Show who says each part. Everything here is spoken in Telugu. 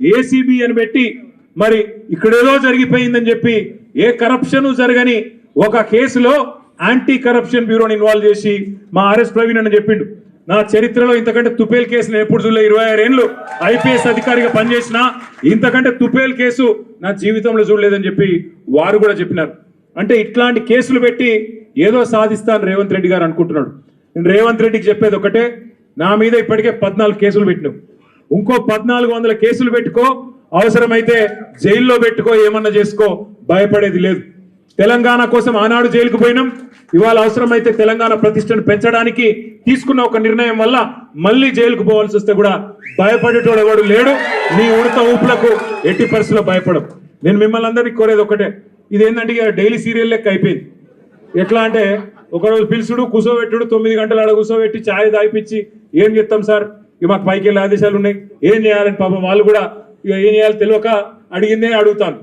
Speaker 1: ఏసీబీ అని పెట్టి మరి ఇక్కడేదో జరిగిపోయిందని చెప్పి ఏ కరప్షన్ జరగని ఒక కేసులో యాంటీ కరప్షన్ బ్యూరోని ఇన్వాల్వ్ చేసి మా ఆర్ఎస్ ప్రవీణ్ అని చెప్పిండు. నా చరిత్రలో ఇంతకంటే తుపేల్ కేసును ఎప్పుడు చూడలే. ఇరవై ఆరు ఏళ్ళు ఐపీఎస్ అధికారిగా పనిచేసిన ఇంతకంటే తుపేల్ కేసు నా జీవితంలో చూడలేదని చెప్పి వారు కూడా చెప్పినారు. అంటే ఇట్లాంటి కేసులు పెట్టి ఏదో సాధిస్తాను రేవంత్ రెడ్డి గారు అనుకుంటున్నాడు. నేను రేవంత్ రెడ్డికి చెప్పేది ఒకటే నా మీద ఇప్పటికే పద్నాలుగు కేసులు పెట్టినావు. ఇంకో పద్నాలుగు వందల కేసులు పెట్టుకో అవసరమైతే జైల్లో పెట్టుకో ఏమన్నా చేసుకో భయపడేది లేదు. తెలంగాణ కోసం ఆనాడు జైలుకు పోయినాం. ఇవాళ అవసరమైతే తెలంగాణ ప్రతిష్టను పెంచడానికి తీసుకున్న ఒక నిర్ణయం వల్ల మళ్ళీ జైలుకు పోవాల్సి వస్తే కూడా భయపడేటోడు ఎవడు లేడు. నీ ఉడత ఊపులకు ఎట్టి పరిస్థితుల్లో భయపడం నేను మిమ్మల్ని అందరినీ కోరేది ఒకటే. ఇదేంటంటే ఇక డైలీ సీరియల్ లెక్క అయిపోయింది. ఎట్లా అంటే ఒకరోజు పిలుచుడు కూసోబెట్టుడు తొమ్మిది గంటలు ఆడ కూసోబెట్టి ఛాయ్ తాగిపించి ఏం చెప్తాం సార్? మాకు పైకి వెళ్ళే ఆదేశాలు ఉన్నాయి ఏం చేయాలని పాపం వాళ్ళు కూడా ఇక ఏం చేయాలో తెలియక అడిగిందే అడుగుతాను.